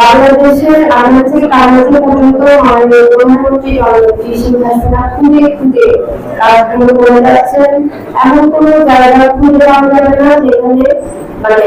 বাংলাদেশের আনাচে কারণে পর্যন্ত আমাদের প্রধানমন্ত্রী জননেত্রী শেখ হাসিনা খুঁজে খুঁজে কাজগুলো করে যাচ্ছেন। এমন কোনো জায়গা খুঁজে পাওয়া যাবে না যেখানে মানে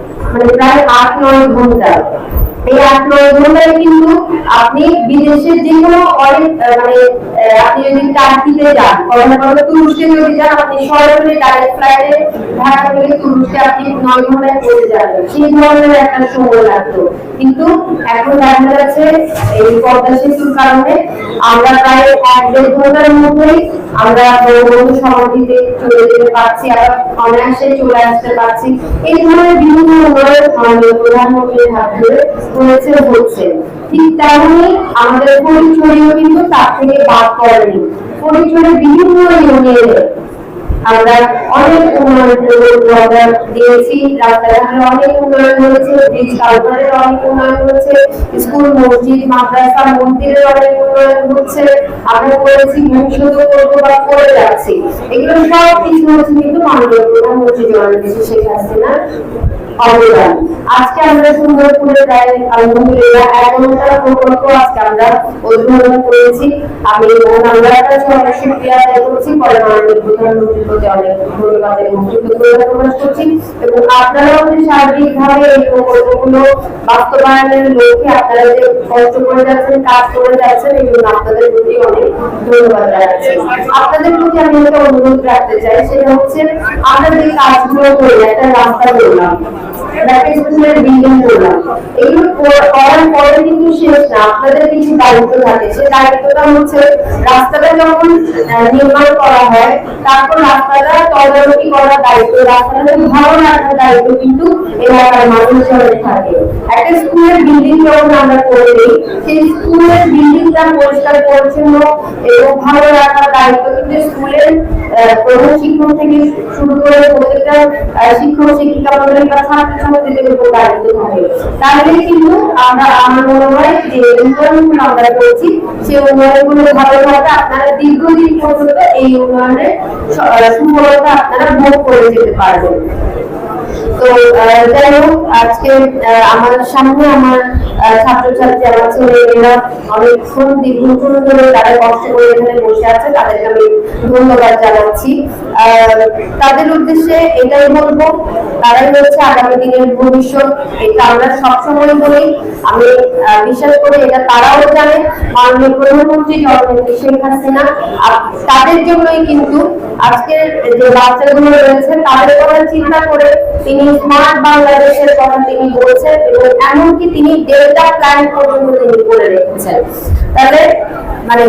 মানে প্রায় আট নয় ঘণ্টা। এই আট নয় কিন্তু আপনি বিদেশের যে কোনো মানে আপনি যদি টার্কিতে যান, কখনো কখনো তুরস্কে যদি যান, আপনি সরাসরি ডাইরেক্ট ফ্লাইটে ঢাকা থেকে তুরস্কে আপনি নয় ঘন্টায় যাবেন। সেই ধরনের একটা সময় লাগতো। কিন্তু এখন দেখা যাচ্ছে এই পদ্মা সেতুর কারণে আমরা প্রায় এক দেড় ঘণ্টার মধ্যেই আমরা বঙ্গবন্ধু সমাধিতে চলে যেতে পারছি আবার অনায়াসে চলে আসতে পারছি। এই ধরনের বিভিন্ন উন্নয়ন প্রধানমন্ত্রীর হাত ধরে। হয়েছে হচ্ছে। ঠিক তেমনি আমাদের পরিচয়ও কিন্তু তার থেকে বাদ পড়েনি। পরিচয়ের বিভিন্ন ইউনিয়নে আমরা অনেক উন্নয়ন দিয়েছি। রাস্তাঘাটের অনেক উন্নয়ন হয়েছে ব্রিজ অনেক উন্নয়ন হয়েছে স্কুল মসজিদ, মাদ্রাসা মন্দিরের অনেক উন্নয়ন হচ্ছে। আমরা করেছি করব বা করে যাচ্ছি। এগুলো সব কিছু হচ্ছে কিন্তু মাননীয় প্রধানমন্ত্রী জননেত্রী শেখ হাসিনার অবদান। আজকে আমরা সুন্দরপুরে প্রায় আলহামদুলিল্লাহ এক ঘণ্টার প্রকল্প আজকে আমরা উদ্বোধন করেছি। আমি মহানগরের কাছে অনেক শুক্রিয়া আদায় করছি, পরে মাননীয় প্রধানমন্ত্রীর প্রতি অনেক ধন্যবাদ এবং কৃতজ্ঞতা প্রকাশ করছি। এবং আপনারাও যে সার্বিকভাবে এই প্রকল্পগুলো বাস্তবায়নের লক্ষ্যে আপনারা যে কষ্ট করে যাচ্ছেন, কাজ করে যাচ্ছেন এই জন্য আপনাদের প্রতি অনেক ধন্যবাদ জানাচ্ছি। আপনাদের প্রতি আমি একটা অনুরোধ রাখতে চাই, সেটা হচ্ছে, আমরা যে কাজগুলো করি একটা রাস্তা করলাম একটা স্কুলের বিল্ডিং এগুলো কর- করার পরে কিন্তু শেষ না আপনাদের কিছু দায়িত্ব থাকে, সেই দায়িত্বটা হচ্ছে রাস্তাটা যখন নির্মাণ করা হয়, তারপর রাস্তাটা তদারকি করার দায়িত্ব, রাস্তাটা ভালো রাখার দায়িত্ব কিন্তু এলাকার মানুষজনের থাকে। একটা স্কুলের বিল্ডিং যখন আমরা করে দিই সেই স্কুলের বিল্ডিংটা পরিষ্কার, পরিচ্ছন্ন এবং ভালো রাখার দায়িত্ব কিন্তু স্কুলের প্রধান শিক্ষক থেকে শুরু করে প্রত্যেকটা শিক্ষক, শিক্ষিকা বা তাহলে কিন্তু আমরা আমার মনে হয় আমরা করছি সেই উন্নয়নগুলো ভালো ভাবে আপনারা দীর্ঘদিন পর্যন্ত এই উন্নয়নের সুফলতা আপনারা ভোগ করে যেতে পারবেন। তো যাই হোক, আজকে আমার সামনে আমার ছাত্রছাত্রী, আমার অনেকক্ষণ দীর্ঘক্ষণ ধরে তারা কষ্ট করে এখানে বসে আছে, তাদেরকে আমি ধন্যবাদ জানাচ্ছি। তাদের উদ্দেশ্যে এটাই বলব, তারাই হচ্ছে আগামী দিনের ভবিষ্যৎ, এটা আমরা সবসময় বলি। আমি বিশ্বাস করি এটা তারাও জানে, মাননীয় প্রধানমন্ত্রী জননেত্রী শেখ হাসিনা তাদের জন্যই কিন্তু আজকের যে বাচ্চাগুলো রয়েছে, তাদের কথা চিন্তা করে তিনি স্মার্ট বাংলাদেশের কথা তিনি বলছেন এবং এমনকি তিনি ডেল্টা প্ল্যান পর্যন্ত তিনি করে রেখেছেন। তাহলে মানে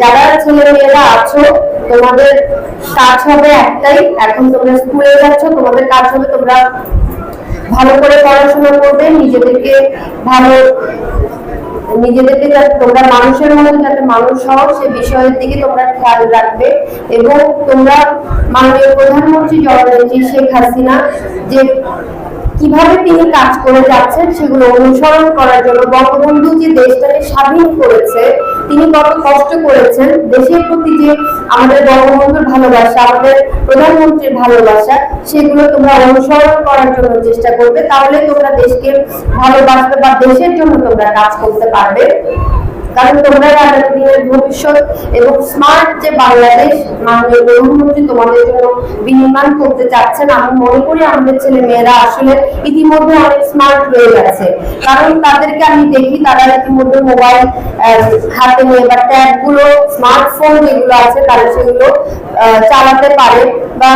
যারা ছেলে মেয়েরা আছো, তোমাদের কাজ হবে একটাই, এখন তোমরা স্কুলে যাচ্ছ, তোমাদের কাজ হবে তোমরা ভালো করে পড়াশোনা করবে, নিজেদেরকে ভালো নিজেদেরকে তোমরা মানুষের মতো যাতে মানুষ হও, সে বিষয়ের দিকে তোমরা খেয়াল রাখবে এবং তোমরা মাননীয় প্রধানমন্ত্রী জননেত্রী শেখ হাসিনা যে কীভাবে তিনি কাজ করে যাচ্ছেন, সেগুলো অনুসরণ করার জন্য বঙ্গবন্ধু যে দেশটাকে স্বাধীন করেছে তিনি কত কষ্ট করেছেন দেশের প্রতি যে আমাদের বঙ্গবন্ধুর ভালোবাসা, আমাদের প্রধানমন্ত্রীর ভালোবাসা, সেগুলো তোমরা অনুসরণ করার জন্য চেষ্টা করবে। তাহলে তোমরা দেশকে ভালোবাসবে বা দেশের জন্য তোমরা কাজ করতে পারবে। কারণ তোমরা দিনের ভবিষ্যৎ এবং স্মার্ট যে বাংলাদেশ, মাননীয় প্রধানমন্ত্রী তোমাদের জন্য বিনির্মাণ করতে চাচ্ছেন, আমি মনে করি আমাদের ছেলে মেয়েরা আসলে ইতিমধ্যে অনেক স্মার্ট হয়ে গেছে। কারণ তাদেরকে আমি দেখি, তারা ইতিমধ্যে মোবাইল হাতে নিয়ে বা ট্যাবগুলো স্মার্টফোন যেগুলো আছে, তারা সেগুলো চালাতে পারে। বা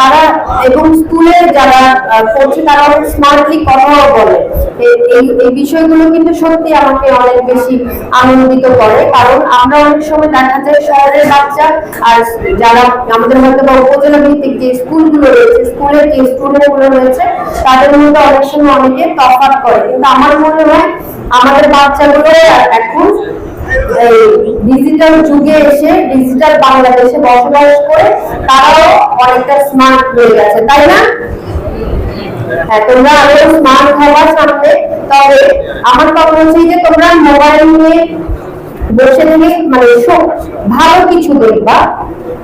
তারা এবং স্কুলে যারা পড়ছে তারা অনেক স্মার্টলি কথাও বলে। এই এই বিষয়গুলো কিন্তু সত্যি আমাকে অনেক বেশি আনন্দিত করে। কারণ আমরা অনেক সময় দেখা যায় শহরের বাচ্চা আর যারা আমাদের হয়তো বা উপজেলা ভিত্তিক যে স্কুলগুলো রয়েছে, স্কুলের যে স্টুডেন্টগুলো রয়েছে, তাদের মধ্যে অনেক সময় অনেকে তফাৎ করে। কিন্তু আমার মনে হয় আমাদের বাচ্চাগুলো এখন ডিজিটাল যুগে এসে ডিজিটাল বাংলাদেশে বসবাস করে তারাও অনেকটা স্মার্ট হয়ে গেছে, তাই না? হ্যাঁ মোবাইল নিয়ে বসে থেকে মানে ভালো কিছু দেখবা।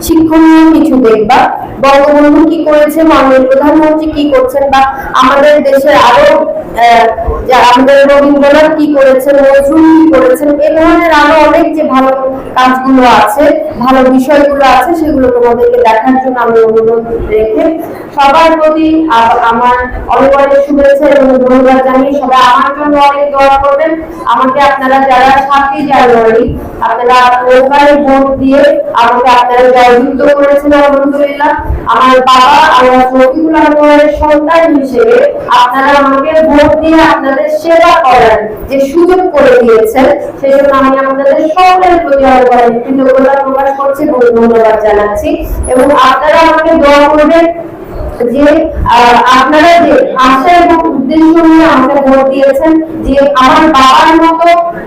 শিক্ষণীয় কিছু দেখবা বঙ্গবন্ধু কি করেছে? মাননীয় প্রধানমন্ত্রী কি করছেন? বা আমাদের দেশের আরও আমাদের রবীন্দ্রনাথ কি করেছেন, নজরুল কি করেছেন, এ ধরনের আরও অনেক যে ভালো কাজগুলো আছে, ভালো বিষয়গুলো আছে, সেগুলো তোমাদেরকে দেখার জন্য আমি অনুরোধ রেখে সবার প্রতি আমার অনেক অনেক শুভেচ্ছা এবং ধন্যবাদ জানিয়ে সবাই আমার জন্য অনেক দোয়া করবেন। আমাকে আপনারা যারা সাতই জানুয়ারি আপনারা ভোট দিয়ে আমাকে আপনারা আমার বাবা সন্তান আমাকে ভোট দিয়ে আপনাদের সেবা করার যে সুযোগ করে দিয়েছেন আমি জানাচ্ছি। এবং আপনারা আমাকে দোয়া করবেন যে আপনারা যে আশা এবং উদ্দেশ্য নিয়ে আমাকে ভোট দিয়েছেন, যে আমার বাবার মতো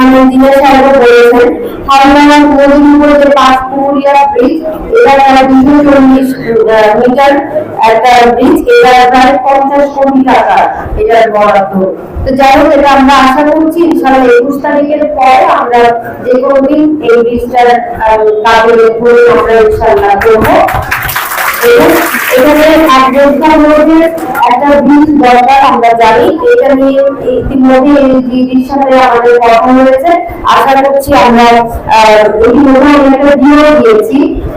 থানার দিনের সাহেব বলেছেন। হাওড়া নদীর যে পাঁচপুরিয়া ব্রিজ এটা প্রায় দুশো চল্লিশ মিটার একটা ব্রিজ এটা প্রায় পঞ্চাশ কোটি টাকা এটার বরাদ্দ। তো যাই এটা আমরা আশা করছি ইনশাআল্লাহ একুশ তারিখের পরে আমরা যে দিন এই ব্রিজটার কাজের আমরা ইনশাআল্লাহ করব। এবং এখানে এক যোদ্ধার মধ্যে একটা বিল দরকার, আমরা জানি। এটা নিয়ে ইতিমধ্যে দিদির সাথে আমাদের কথা হয়েছে। আশা করছি আমরা ইতিমধ্যে আমরা একটা দিয়েছি।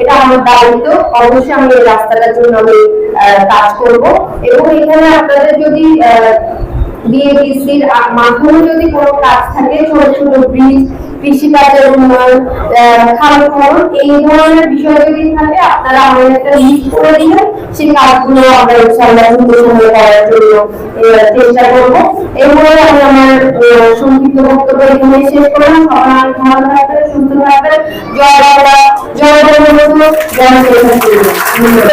এটা আমার দায়িত্ব অবশ্যই আমি এই রাস্তাটার জন্য আমি কাজ করব এবং এখানে আপনাদের যদি বিএডিসির মাধ্যমে যদি কোনো কাজ থাকে, ছোট ছোট ব্রিজ কৃষিকাজের উন্নয়ন খাল খনন এই ধরনের বিষয় যদি থাকে, আপনারা আমাদের একটা লিস্ট করে দিবেন সেই কাজগুলো আমরা ইনশাআল্লাহ করার জন্য চেষ্টা করব। বলে আমি আমার সংক্ষিপ্ত বক্তব্য এখানে শেষ করলাম। অনেক ভালো থাকবেন, সুস্থ থাকবেন। জয় বাংলা, জয় জয়।